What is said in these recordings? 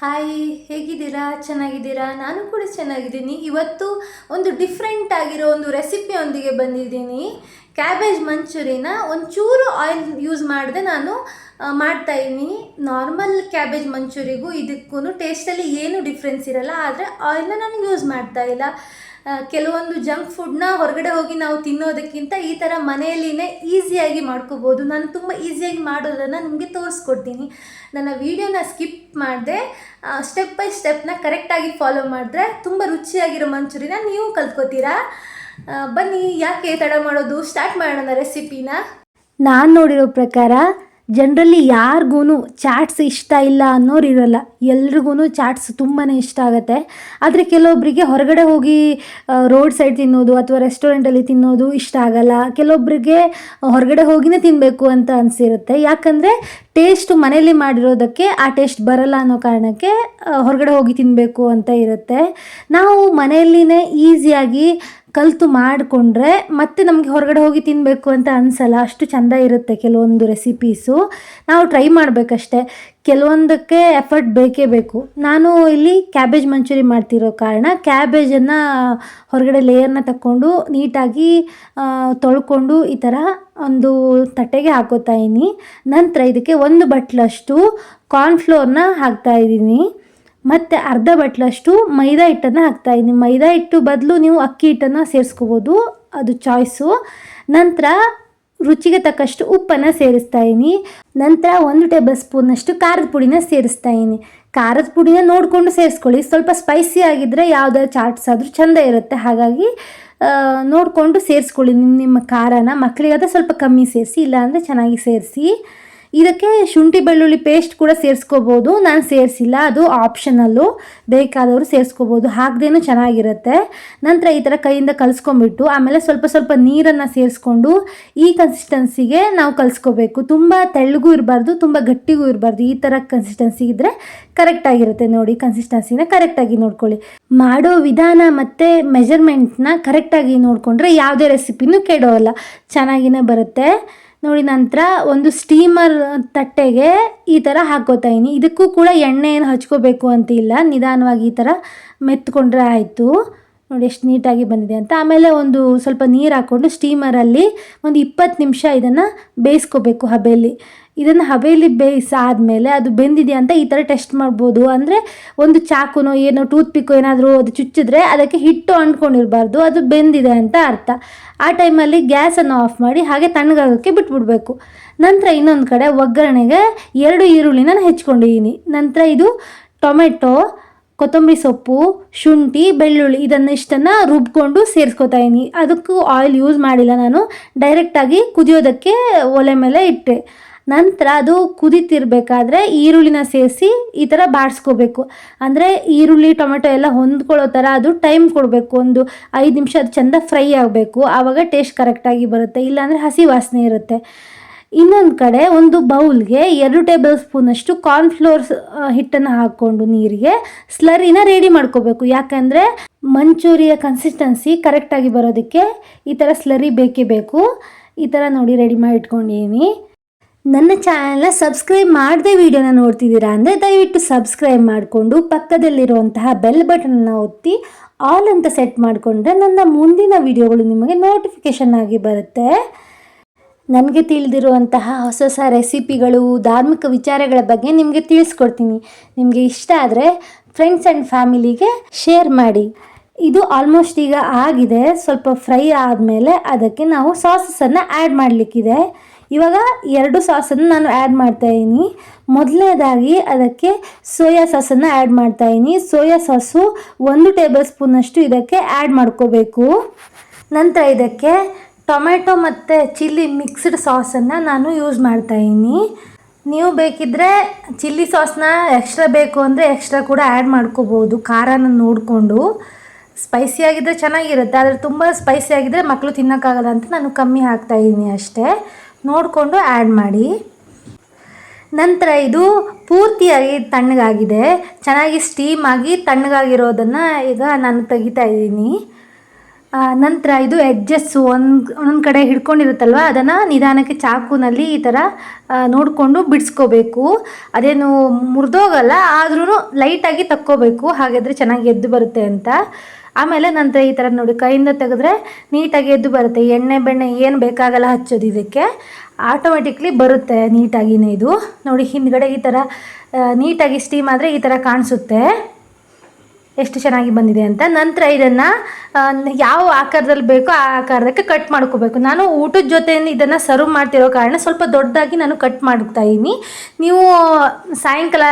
Hi ಹೇಗಿದ್ದೀರಾ? ಚೆನ್ನಾಗಿದ್ದೀರಾ? ನಾನು ಕೂಡ ಚೆನ್ನಾಗಿದ್ದೀನಿ. ಇವತ್ತು ಒಂದು ಡಿಫ್ರೆಂಟ್ ಆಗಿರೋ ಒಂದು ರೆಸಿಪಿಯೊಂದಿಗೆ ಬಂದಿದ್ದೀನಿ. ಕ್ಯಾಬೇಜ್ ಮಂಚೂರಿನ ಒಂಚೂರು ಆಯಿಲ್ ಯೂಸ್ ಮಾಡದೆ ನಾನು ಮಾಡ್ತಾಯಿದ್ದೀನಿ ನಾರ್ಮಲ್ ಕ್ಯಾಬೇಜ್ ಮಂಚೂರಿಗೂ ಇದಕ್ಕೂ ಟೇಸ್ಟಲ್ಲಿ ಏನೂ ಡಿಫ್ರೆನ್ಸ್ ಇರಲ್ಲ, ಆದರೆ ಆಯಿಲ್ನ ನಾನು ಯೂಸ್ ಮಾಡ್ತಾ ಇಲ್ಲ. ಕೆಲವೊಂದು ಜಂಕ್ ಫುಡ್ನ ಹೊರಗಡೆ ಹೋಗಿ ನಾವು ತಿನ್ನೋದಕ್ಕಿಂತ ಈ ಥರ ಮನೆಯಲ್ಲಿನೇ ಈಸಿಯಾಗಿ ಮಾಡ್ಕೋಬೋದು. ನಾನು ತುಂಬ ಈಸಿಯಾಗಿ ಮಾಡೋದನ್ನು ನಿಮಗೆ ತೋರಿಸ್ಕೊಡ್ತೀನಿ. ನನ್ನ ವೀಡಿಯೋನ ಸ್ಕಿಪ್ ಮಾಡಿದೆ. ಸ್ಟೆಪ್ ಬೈ ಸ್ಟೆಪ್ನ ಕರೆಕ್ಟಾಗಿ ಫಾಲೋ ಮಾಡಿದ್ರೆ ತುಂಬ ರುಚಿಯಾಗಿರೋ ಮಂಚೂರಿನ ನೀವು ಕಲ್ತ್ಕೋತೀರಾ? ಬನ್ನಿ, ಯಾಕೆ ತಡ ಮಾಡೋದು? ಸ್ಟಾರ್ಟ್ ಮಾಡೋಣ ರೆಸಿಪಿನ ನಾನು ನೋಡಿರೋ ಪ್ರಕಾರ ಜನರಲಿ ಯಾರಿಗೂ ಚಾಟ್ಸ್ ಇಷ್ಟ ಇಲ್ಲ ಅನ್ನೋರು ಇರಲ್ಲ ಎಲ್ರಿಗೂ ಚಾಟ್ಸ್ ತುಂಬಾ ಇಷ್ಟ ಆಗುತ್ತೆ. ಆದರೆ ಕೆಲವೊಬ್ಬರಿಗೆ ಹೊರಗಡೆ ಹೋಗಿ ರೋಡ್ ಸೈಡ್ ತಿನ್ನೋದು ಅಥವಾ ರೆಸ್ಟೋರೆಂಟಲ್ಲಿ ತಿನ್ನೋದು ಇಷ್ಟ ಆಗಲ್ಲ. ಕೆಲವೊಬ್ಬರಿಗೆ ಹೊರಗಡೆ ಹೋಗಿನೇ ತಿನ್ನಬೇಕು ಅಂತ ಅನಿಸಿರುತ್ತೆ. ಯಾಕಂದರೆ ಟೇಸ್ಟ್ ಮನೇಲಿ ಮಾಡಿರೋದಕ್ಕೆ ಆ ಟೇಸ್ಟ್ ಬರಲ್ಲ ಅನ್ನೋ ಕಾರಣಕ್ಕೆ ಹೊರಗಡೆ ಹೋಗಿ ತಿನ್ನಬೇಕು ಅಂತ ಇರುತ್ತೆ. ನಾವು ಮನೆಯಲ್ಲಿನೇ ಈಸಿಯಾಗಿ ಕಲಿತು ಮಾಡಿಕೊಂಡ್ರೆ ಮತ್ತೆ ನಮಗೆ ಹೊರಗಡೆ ಹೋಗಿ ತಿನ್ನಬೇಕು ಅಂತ ಅನಿಸಲ್ಲ. ಅಷ್ಟು ಚೆಂದ ಇರುತ್ತೆ ಕೆಲವೊಂದು ರೆಸಿಪೀಸು ನಾವು ಟ್ರೈ ಮಾಡಬೇಕಷ್ಟೆ. ಕೆಲವೊಂದಕ್ಕೆ ಎಫರ್ಟ್ ಬೇಕೇ ಬೇಕು. ನಾನು ಇಲ್ಲಿ ಕ್ಯಾಬೇಜ್ ಮಂಚೂರಿ ಮಾಡ್ತಿರೋ ಕಾರಣ ಕ್ಯಾಬೇಜನ್ನು ಹೊರಗಡೆ ಲೇಯರ್ನ ತಕ್ಕೊಂಡು ನೀಟಾಗಿ ತೊಳ್ಕೊಂಡು ಈ ಥರ ಒಂದು ತಟ್ಟೆಗೆ ಹಾಕೋತಾ ಇದ್ದೀನಿ. ನಂತರ ಇದಕ್ಕೆ ಒಂದು ಬಟ್ಲಷ್ಟು ಕಾರ್ನ್ಫ್ಲೋರ್ನ ಹಾಕ್ತಾ ಇದ್ದೀನಿ. ಮತ್ತು ಅರ್ಧ ಬಟ್ಲಷ್ಟು ಮೈದಾ ಹಿಟ್ಟನ್ನು ಹಾಕ್ತಾ ಇದ್ದೀನಿ. ಮೈದಾ ಹಿಟ್ಟು ಬದಲು ನೀವು ಅಕ್ಕಿ ಹಿಟ್ಟನ್ನು ಸೇರಿಸ್ಕೋಬೋದು. ಅದು ಚಾಯ್ಸು ನಂತರ ರುಚಿಗೆ ತಕ್ಕಷ್ಟು ಉಪ್ಪನ್ನು ಸೇರಿಸ್ತಾ ಇದ್ದೀನಿ. ನಂತರ ಒಂದು ಟೇಬಲ್ ಸ್ಪೂನಷ್ಟು ಖಾರದ ಪುಡಿನ ಸೇರಿಸ್ತಾ ಇದ್ದೀನಿ. ಖಾರದ ಪುಡಿನ ನೋಡಿಕೊಂಡು ಸೇರಿಸ್ಕೊಳ್ಳಿ. ಸ್ವಲ್ಪ ಸ್ಪೈಸಿ ಆಗಿದ್ದರೆ ಯಾವುದಾದ್ರು ಚಾಟ್ಸ್ ಆದರೂ ಚೆಂದ ಇರುತ್ತೆ. ಹಾಗಾಗಿ ನೋಡಿಕೊಂಡು ಸೇರಿಸ್ಕೊಳ್ಳಿ. ನಿಮ್ಮ ನಿಮ್ಮ ಖಾರನ ಮಕ್ಕಳಿಗಾದ್ರೆ ಸ್ವಲ್ಪ ಕಮ್ಮಿ ಸೇರಿಸಿ, ಇಲ್ಲಾಂದರೆ ಚೆನ್ನಾಗಿ ಸೇರಿಸಿ. ಇದಕ್ಕೆ ಶುಂಠಿ ಬೆಳ್ಳುಳ್ಳಿ ಪೇಸ್ಟ್ ಕೂಡ ಸೇರಿಸ್ಕೋಬೋದು. ನಾನು ಸೇರಿಸಿಲ್ಲ, ಅದು ಆಪ್ಷನಲ್ಲು ಬೇಕಾದವರು ಸೇರಿಸ್ಕೋಬೋದು. ಹಾಕ್ದೇನು ಚೆನ್ನಾಗಿರುತ್ತೆ. ನಂತರ ಈ ಥರ ಕೈಯಿಂದ ಕಲಿಸ್ಕೊಂಬಿಟ್ಟು ಆಮೇಲೆ ಸ್ವಲ್ಪ ಸ್ವಲ್ಪ ನೀರನ್ನು ಸೇರಿಸ್ಕೊಂಡು ಈ ಕನ್ಸಿಸ್ಟೆನ್ಸಿಗೆ ನಾವು ಕಲಿಸ್ಕೋಬೇಕು. ತುಂಬ ತೆಳ್ಳಗೂ ಇರಬಾರ್ದು, ತುಂಬ ಗಟ್ಟಿಗೂ ಇರಬಾರ್ದು. ಈ ಥರ ಕನ್ಸಿಸ್ಟೆನ್ಸಿ ಇದ್ದರೆ ಕರೆಕ್ಟಾಗಿರುತ್ತೆ ನೋಡಿ. ಕನ್ಸಿಸ್ಟೆನ್ಸಿನ ಕರೆಕ್ಟಾಗಿ ನೋಡ್ಕೊಳ್ಳಿ. ಮಾಡೋ ವಿಧಾನ ಮತ್ತು ಮೆಜರ್ಮೆಂಟ್ನ ಕರೆಕ್ಟಾಗಿ ನೋಡಿಕೊಂಡ್ರೆ ಯಾವುದೇ ರೆಸಿಪಿನೂ ಕೆಡೋಲ್ಲ ಚೆನ್ನಾಗಿನೇ ಬರುತ್ತೆ. ನೋಡಿ, ನಂತರ ಒಂದು ಸ್ಟೀಮರ್ ತಟ್ಟೆಗೆ ಈ ಥರ ಹಾಕೋತಾ ಇದೀನಿ. ಇದಕ್ಕೂ ಕೂಡ ಎಣ್ಣೆ ಏನು ಹಚ್ಕೋಬೇಕು ಅಂತ ಇಲ್ಲ. ನಿಧಾನವಾಗಿ ಈ ಥರ ಮೆತ್ಕೊಂಡ್ರೆ ಆಯಿತು. ನೋಡಿ, ಎಷ್ಟು ನೀಟಾಗಿ ಬಂದಿದೆ ಅಂತ. ಆಮೇಲೆ ಒಂದು ಸ್ವಲ್ಪ ನೀರು ಹಾಕ್ಕೊಂಡು ಸ್ಟೀಮರಲ್ಲಿ ಒಂದು ಇಪ್ಪತ್ತು ನಿಮಿಷ ಇದನ್ನು ಬೇಯಿಸ್ಕೋಬೇಕು ಹಬೆಯಲ್ಲಿ. ಇದನ್ನು ಹಬೆಯಲ್ಲಿ ಬೇಯಿಸಾದಮೇಲೆ ಅದು ಬೆಂದಿದೆಯಾ ಅಂತ ಈ ಥರ ಟೆಸ್ಟ್ ಮಾಡ್ಬೋದು. ಅಂದರೆ ಒಂದು ಚಾಕುನೋ ಏನೋ ಟೂತ್ ಪಿಕ್ ಏನಾದರೂ ಅದು ಚುಚ್ಚಿದ್ರೆ ಅದಕ್ಕೆ ಹಿಟ್ಟು ಅಂಟ್ಕೊಂಡಿರಬಾರ್ದು, ಅದು ಬೆಂದಿದೆ ಅಂತ ಅರ್ಥ. ಆ ಟೈಮಲ್ಲಿ ಗ್ಯಾಸನ್ನು ಆಫ್ ಮಾಡಿ ಹಾಗೆ ತಣ್ಣಗಾಗೋಕ್ಕೆ ಬಿಟ್ಬಿಡ್ಬೇಕು. ನಂತರ ಇನ್ನೊಂದು ಕಡೆ ಒಗ್ಗರಣೆಗೆ ಎರಡು ಈರುಳ್ಳಿನ ನಾನು ಹೆಚ್ಕೊಂಡಿದ್ದೀನಿ ನಂತರ ಇದು ಟೊಮೆಟೊ, ಕೊತ್ತಂಬರಿ ಸೊಪ್ಪು, ಶುಂಠಿ, ಬೆಳ್ಳುಳ್ಳಿ ಇದನ್ನು ಇಷ್ಟನ್ನು ರುಬ್ಕೊಂಡು ಸೇರಿಸ್ಕೊತಾ ಇದೀನಿ. ಅದಕ್ಕೂ ಆಯಿಲ್ ಯೂಸ್ ಮಾಡಿಲ್ಲ ನಾನು. ಡೈರೆಕ್ಟಾಗಿ ಕುದಿಯೋದಕ್ಕೆ ಒಲೆ ಮೇಲೆ ಇಟ್ಟೆ. ನಂತರ ಅದು ಕುದೀತಿರ್ಬೇಕಾದ್ರೆ ಈರುಳ್ಳಿನ ಸೇರಿಸಿ ಈ ಥರ ಬಾಡಿಸ್ಕೋಬೇಕು ಅಂದರೆ ಈರುಳ್ಳಿ, ಟೊಮೆಟೊ ಎಲ್ಲ ಹೊಂದ್ಕೊಳ್ಳೋ ಥರ ಅದು ಟೈಮ್ ಕೊಡಬೇಕು. ಒಂದು ಐದು ನಿಮಿಷ ಅದು ಚೆಂದ ಫ್ರೈ ಆಗಬೇಕು. ಆವಾಗ ಟೇಸ್ಟ್ ಕರೆಕ್ಟಾಗಿ ಬರುತ್ತೆ. ಇಲ್ಲಾಂದರೆ ಹಸಿ ವಾಸನೆ ಇರುತ್ತೆ. ಇನ್ನೊಂದು ಕಡೆ ಒಂದು ಬೌಲ್ಗೆ ಎರಡು ಟೇಬಲ್ ಸ್ಪೂನಷ್ಟು ಕಾರ್ನ್ಫ್ಲೋರ್ಸ್ ಹಿಟ್ಟನ್ನು ಹಾಕ್ಕೊಂಡು ನೀರಿಗೆ ಸ್ಲರಿನ ರೆಡಿ ಮಾಡ್ಕೋಬೇಕು. ಯಾಕಂದರೆ ಮಂಚೂರಿಯ ಕನ್ಸಿಸ್ಟೆನ್ಸಿ ಕರೆಕ್ಟಾಗಿ ಬರೋದಕ್ಕೆ ಈ ಥರ ಸ್ಲರಿ ಬೇಕೇ ಬೇಕು. ಈ ಥರ ನೋಡಿ ರೆಡಿ ಮಾಡಿ ಇಟ್ಕೊಂಡಿದ್ದೀನಿ ನನ್ನ ಚಾನಲ್ನ ಸಬ್ಸ್ಕ್ರೈಬ್ ಮಾಡದೆ ವಿಡಿಯೋನ ನೋಡ್ತಿದ್ದೀರಾ ಅಂದರೆ ದಯವಿಟ್ಟು ಸಬ್ಸ್ಕ್ರೈಬ್ ಮಾಡಿಕೊಂಡು ಪಕ್ಕದಲ್ಲಿರುವಂತಹ ಬೆಲ್ ಬಟನನ್ನು ಒತ್ತಿ ಆಲ್ ಅಂತ ಸೆಟ್ ಮಾಡಿಕೊಂಡ್ರೆ ನನ್ನ ಮುಂದಿನ ವಿಡಿಯೋಗಳು ನಿಮಗೆ ನೋಟಿಫಿಕೇಷನ್ ಆಗಿ ಬರುತ್ತೆ. ನನಗೆ ತಿಳಿದಿರುವಂತಹ ಹೊಸ ಹೊಸ ರೆಸಿಪಿಗಳು ಧಾರ್ಮಿಕ ವಿಚಾರಗಳ ಬಗ್ಗೆ ನಿಮಗೆ ತಿಳಿಸ್ಕೊಡ್ತೀನಿ. ನಿಮಗೆ ಇಷ್ಟ ಆದರೆ ಫ್ರೆಂಡ್ಸ್ ಆ್ಯಂಡ್ ಫ್ಯಾಮಿಲಿಗೆ ಶೇರ್ ಮಾಡಿ. ಇದು ಆಲ್ಮೋಸ್ಟ್ ಈಗ ಆಗಿದೆ. ಸ್ವಲ್ಪ ಫ್ರೈ ಆದಮೇಲೆ ಅದಕ್ಕೆ ನಾವು ಸಾಸಸನ್ನು ಆ್ಯಡ್ ಮಾಡಲಿಕ್ಕಿದೆ. ಇವಾಗ ಎರಡು ಸಾಸನ್ನು ನಾನು ಆ್ಯಡ್ ಮಾಡ್ತಾ ಇದ್ದೀನಿ ಮೊದಲನೇದಾಗಿ ಅದಕ್ಕೆ ಸೋಯಾ ಸಾಸನ್ನು ಆ್ಯಡ್ ಮಾಡ್ತಾ ಇದ್ದೀನಿ ಸೋಯಾ ಸಾಸು ಒಂದು ಟೇಬಲ್ ಸ್ಪೂನಷ್ಟು ಇದಕ್ಕೆ ಆ್ಯಡ್ ಮಾಡ್ಕೋಬೇಕು. ನಂತರ ಇದಕ್ಕೆ ಟೊಮೆಟೊ ಮತ್ತು ಚಿಲ್ಲಿ ಮಿಕ್ಸ್ಡ್ ಸಾಸನ್ನು ನಾನು ಯೂಸ್ ಮಾಡ್ತಾಯಿದ್ದೀನಿ ನೀವು ಬೇಕಿದ್ದರೆ ಚಿಲ್ಲಿ ಸಾಸ್ನ ಎಕ್ಸ್ಟ್ರಾ ಬೇಕು ಅಂದರೆ ಎಕ್ಸ್ಟ್ರಾ ಕೂಡ ಆ್ಯಡ್ ಮಾಡ್ಕೋಬೋದು. ಖಾರನ ನೋಡಿಕೊಂಡು. ಸ್ಪೈಸಿ ಆಗಿದ್ದರೆ ಚೆನ್ನಾಗಿರುತ್ತೆ. ಆದರೆ ತುಂಬ ಸ್ಪೈಸಿ ಆಗಿದ್ದರೆ ಮಕ್ಕಳು ತಿನ್ನೋಕ್ಕಾಗಲ್ಲ ಅಂತ ನಾನು ಕಮ್ಮಿ ಹಾಕ್ತಾಯಿದ್ದೀನಿ ಅಷ್ಟೇ. ನೋಡಿಕೊಂಡು ಆ್ಯಡ್ ಮಾಡಿ. ನಂತರ ಇದು ಪೂರ್ತಿಯಾಗಿ ತಣ್ಣಗಾಗಿದೆ. ಚೆನ್ನಾಗಿ ಸ್ಟೀಮ್ ಆಗಿ ತಣ್ಣಗಾಗಿರೋದನ್ನು ಈಗ ನಾನು ತೆಗಿತಾ ಇದ್ದೀನಿ. ನಂತರ ಇದು ಎಡ್ಜಸ್ ಒಂದು, ಒಂದೊಂದು ಕಡೆ ಹಿಡ್ಕೊಂಡಿರುತ್ತಲ್ವ? ಅದನ್ನು ನಿಧಾನಕ್ಕೆ ಚಾಕುನಲ್ಲಿ ಈ ಥರ ನೋಡಿಕೊಂಡು ಬಿಡಿಸ್ಕೋಬೇಕು. ಅದೇನು ಮುರಿದೋಗಲ್ಲ ಆದ್ರೂ ಲೈಟಾಗಿ ತಕ್ಕೋಬೇಕು. ಹಾಗಾದರೆ ಚೆನ್ನಾಗಿ ಎದ್ದು ಬರುತ್ತೆ ಅಂತ. ಆಮೇಲೆ ನಂತರ ಈ ಥರ ನೋಡಿ, ಕೈಯಿಂದ ತೆಗೆದ್ರೆ ನೀಟಾಗಿ ಎದ್ದು ಬರುತ್ತೆ. ಎಣ್ಣೆ, ಬೆಣ್ಣೆ ಏನು ಬೇಕಾಗಲ್ಲ ಹಚ್ಚೋದು ಇದಕ್ಕೆ. ಆಟೋಮೆಟಿಕ್ಲಿ ಬರುತ್ತೆ ನೀಟಾಗಿನೇ ಇದು. ನೋಡಿ, ಹಿಂದ್ಗಡೆ ಈ ಥರ ನೀಟಾಗಿ ಸ್ಟೀಮ್ ಆದರೆ ಈ ಥರ ಕಾಣಿಸುತ್ತೆ. ಎಷ್ಟು ಚೆನ್ನಾಗಿ ಬಂದಿದೆ ಅಂತ. ನಂತರ ಇದನ್ನು ಯಾವ ಆಕಾರದಲ್ಲಿ ಬೇಕೋ ಆ ಆಕಾರದಕ್ಕೆ ಕಟ್ ಮಾಡ್ಕೋಬೇಕು. ನಾನು ಊಟದ ಜೊತೆ ಇದನ್ನು ಸರ್ವ್ ಮಾಡ್ತಿರೋ ಕಾರಣ ಸ್ವಲ್ಪ ದೊಡ್ಡದಾಗಿ ನಾನು ಕಟ್ ಮಾಡ್ತಾ ಇದ್ದೀನಿ ನೀವು ಸಾಯಂಕಾಲ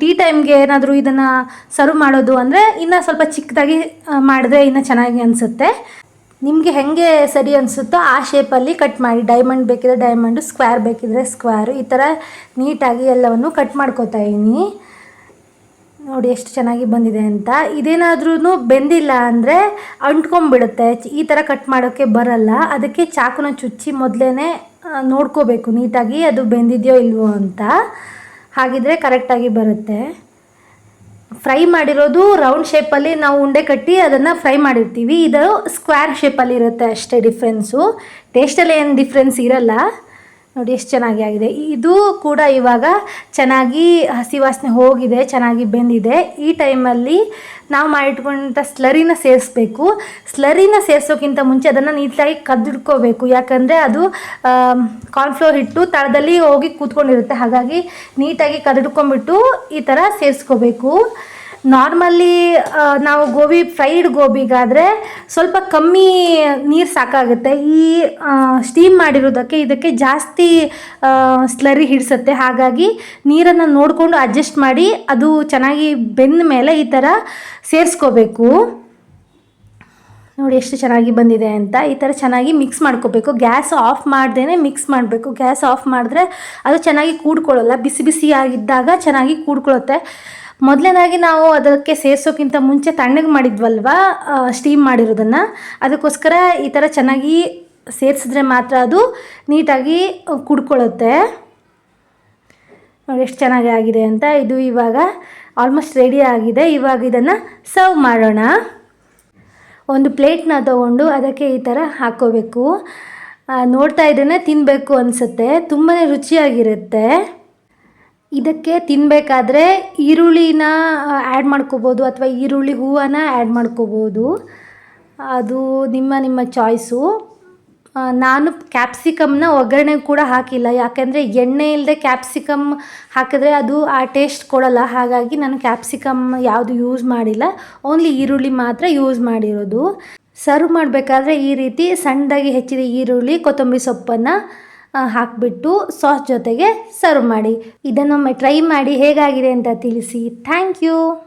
ಟೀ ಟೈಮ್ಗೆ ಏನಾದರೂ ಇದನ್ನು ಸರ್ವ್ ಮಾಡೋದು ಅಂದರೆ ಇನ್ನು ಸ್ವಲ್ಪ ಚಿಕ್ಕದಾಗಿ ಮಾಡಿದ್ರೆ ಇನ್ನು ಚೆನ್ನಾಗಿ ಅನಿಸುತ್ತೆ. ನಿಮಗೆ ಹೆಂಗೆ ಸರಿ ಅನಿಸುತ್ತೋ ಆ ಶೇಪಲ್ಲಿ ಕಟ್ ಮಾಡಿ. ಡೈಮಂಡ್ ಬೇಕಿದ್ರೆ ಡೈಮಂಡು ಸ್ಕ್ವೇರ್ ಬೇಕಿದ್ರೆ ಸ್ಕ್ವೇರು ಈ ಥರ ನೀಟಾಗಿ ಎಲ್ಲವನ್ನು ಕಟ್ ಮಾಡ್ಕೋತಾ ಇದ್ದೀನಿ ನೋಡಿ ಎಷ್ಟು ಚೆನ್ನಾಗಿ ಬಂದಿದೆ ಅಂತ. ಇದೇನಾದ್ರೂ ಬೆಂದಿಲ್ಲ ಅಂದರೆ ಅಂಟ್ಕೊಂಬಿಡುತ್ತೆ ಈ ಥರ ಕಟ್ ಮಾಡೋಕ್ಕೆ ಬರಲ್ಲ. ಅದಕ್ಕೆ ಚಾಕುನ ಚುಚ್ಚಿ ಮೊದಲೇ ನೋಡ್ಕೋಬೇಕು. ನೀಟಾಗಿ ಅದು ಬೆಂದಿದೆಯೋ ಇಲ್ವೋ ಅಂತ. ಹಾಗಿದ್ರೆ ಕರೆಕ್ಟಾಗಿ ಬರುತ್ತೆ. ಫ್ರೈ ಮಾಡಿರೋದು ರೌಂಡ್ ಶೇಪಲ್ಲಿ ನಾವು ಉಂಡೆ ಕಟ್ಟಿ ಅದನ್ನು ಫ್ರೈ ಮಾಡಿರ್ತೀವಿ. ಇದು ಸ್ಕ್ವೇರ್ ಶೇಪಲ್ಲಿ ಇರುತ್ತೆ ಅಷ್ಟೇ ಡಿಫ್ರೆನ್ಸು ಟೇಸ್ಟಲ್ಲಿ ಏನು ಡಿಫ್ರೆನ್ಸ್ ಇರಲ್ಲ. ನೋಡಿ ಎಷ್ಟು ಚೆನ್ನಾಗಿ ಆಗಿದೆ. ಇದು ಕೂಡ ಇವಾಗ ಚೆನ್ನಾಗಿ ಹಸಿ ವಾಸನೆ ಹೋಗಿದೆ, ಚೆನ್ನಾಗಿ ಬೆಂದಿದೆ. ಈ ಟೈಮಲ್ಲಿ ನಾವು ಮಾಡಿಟ್ಕೊಂಡಂಥ ಸ್ಲರಿನ ಸೇರಿಸ್ಬೇಕು. ಸ್ಲರಿನ ಸೇರಿಸೋಕ್ಕಿಂತ ಮುಂಚೆ ಅದನ್ನು ನೀಟಾಗಿ ಕದ್ದಿಡ್ಕೋಬೇಕು ಯಾಕಂದರೆ ಅದು ಕಾರ್ನ್ಫ್ಲೋರ್ ಹಿಟ್ಟು ತಳದಲ್ಲಿ ಹೋಗಿ ಕೂತ್ಕೊಂಡಿರುತ್ತೆ. ಹಾಗಾಗಿ ನೀಟಾಗಿ ಕದಿಡ್ಕೊಂಡ್ಬಿಟ್ಟು ಈ ಥರ ಸೇರಿಸ್ಕೋಬೇಕು. ನಾರ್ಮಲಿ ನಾವು ಗೋಬಿ ಫ್ರೈಡ್ ಗೋಬಿಗಾದರೆ ಸ್ವಲ್ಪ ಕಮ್ಮಿ ನೀರು ಸಾಕಾಗುತ್ತೆ. ಈ ಸ್ಟೀಮ್ ಮಾಡಿರೋದಕ್ಕೆ ಇದಕ್ಕೆ ಜಾಸ್ತಿ ಸ್ಲರಿ ಹಿಡಿಸುತ್ತೆ. ಹಾಗಾಗಿ ನೀರನ್ನು ನೋಡಿಕೊಂಡು ಅಡ್ಜಸ್ಟ್ ಮಾಡಿ ಅದು ಚೆನ್ನಾಗಿ ಬೆಂದ ಮೇಲೆ ಈ ಥರ ಸೇರಿಸ್ಕೋಬೇಕು. ನೋಡಿ ಎಷ್ಟು ಚೆನ್ನಾಗಿ ಬಂದಿದೆ ಅಂತ. ಈ ಥರ ಚೆನ್ನಾಗಿ ಮಿಕ್ಸ್ ಮಾಡ್ಕೋಬೇಕು. ಗ್ಯಾಸ್ ಆಫ್ ಮಾಡ್ದೇ ಮಿಕ್ಸ್ ಮಾಡಬೇಕು. ಗ್ಯಾಸ್ ಆಫ್ ಮಾಡಿದ್ರೆ ಅದು ಚೆನ್ನಾಗಿ ಕೂಡ್ಕೊಳ್ಳಲ್ಲ. ಬಿಸಿ ಬಿಸಿಯಾಗಿದ್ದಾಗ ಚೆನ್ನಾಗಿ ಕೂಡ್ಕೊಳ್ಳುತ್ತೆ. ಮೊದಲನೇದಾಗಿ ನಾವು ಅದಕ್ಕೆ ಸೇರಿಸೋಕ್ಕಿಂತ ಮುಂಚೆ ತಣ್ಣಗೆ ಮಾಡಿದ್ವಲ್ವ ಸ್ಟೀಮ್ ಮಾಡಿರೋದನ್ನು. ಅದಕ್ಕೋಸ್ಕರ ಈ ಥರ ಚೆನ್ನಾಗಿ ಸೇರಿಸಿದ್ರೆ ಮಾತ್ರ ಅದು ನೀಟಾಗಿ ಕುಡ್ಕೊಳ್ಳುತ್ತೆ. ನೋಡಿ ಎಷ್ಟು ಚೆನ್ನಾಗಿ ಆಗಿದೆ ಅಂತ. ಇದು ಇವಾಗ ಆಲ್ಮೋಸ್ಟ್ ರೆಡಿ ಆಗಿದೆ. ಇವಾಗ ಇದನ್ನು ಸರ್ವ್ ಮಾಡೋಣ. ಒಂದು ಪ್ಲೇಟ್ನ ತಗೊಂಡು ಅದಕ್ಕೆ ಈ ಥರ ಹಾಕ್ಕೋಬೇಕು. ಆ, ನೋಡ್ತಾ ಇದ್ರೇ ತಿನ್ನಬೇಕು ಅನಿಸುತ್ತೆ. ತುಂಬಾ ರುಚಿಯಾಗಿರುತ್ತೆ. ಇದಕ್ಕೆ ತಿನ್ನಬೇಕಾದ್ರೆ ಈರುಳ್ಳಿನ ಆ್ಯಡ್ ಮಾಡ್ಕೋಬೋದು ಅಥವಾ ಈರುಳ್ಳಿ ಹೂವನ್ನ ಆ್ಯಡ್ ಮಾಡ್ಕೋಬೋದು. ಅದು ನಿಮ್ಮ ನಿಮ್ಮ ಚಾಯ್ಸು ನಾನು ಕ್ಯಾಪ್ಸಿಕಮ್ನ ಒಗ್ಗರಣೆ ಕೂಡ ಹಾಕಿಲ್ಲ. ಯಾಕೆಂದರೆ ಎಣ್ಣೆ ಇಲ್ಲದೆ ಕ್ಯಾಪ್ಸಿಕಮ್ ಹಾಕಿದ್ರೆ ಅದು ಆ ಟೇಸ್ಟ್ ಕೊಡಲ್ಲ. ಹಾಗಾಗಿ ನಾನು ಕ್ಯಾಪ್ಸಿಕಮ್ ಯಾವುದು ಯೂಸ್ ಮಾಡಿಲ್ಲ. ಓನ್ಲಿ ಈರುಳ್ಳಿ ಮಾತ್ರ ಯೂಸ್ ಮಾಡಿರೋದು. ಸರ್ವ್ ಮಾಡಬೇಕಾದ್ರೆ ಈ ರೀತಿ ಸಣ್ಣದಾಗಿ ಹೆಚ್ಚಿದ ಈರುಳ್ಳಿ, ಕೊತ್ತಂಬರಿ ಸೊಪ್ಪನ್ನು ಹಾಕಿಬಿಟ್ಟು ಸಾಸ್ ಜೊತೆಗೆ ಸರ್ವ್ ಮಾಡಿ. ಇದನ್ನೊಮ್ಮೆ ಟ್ರೈ ಮಾಡಿ ಹೇಗಾಗಿದೆ ಅಂತ ತಿಳಿಸಿ. Thank you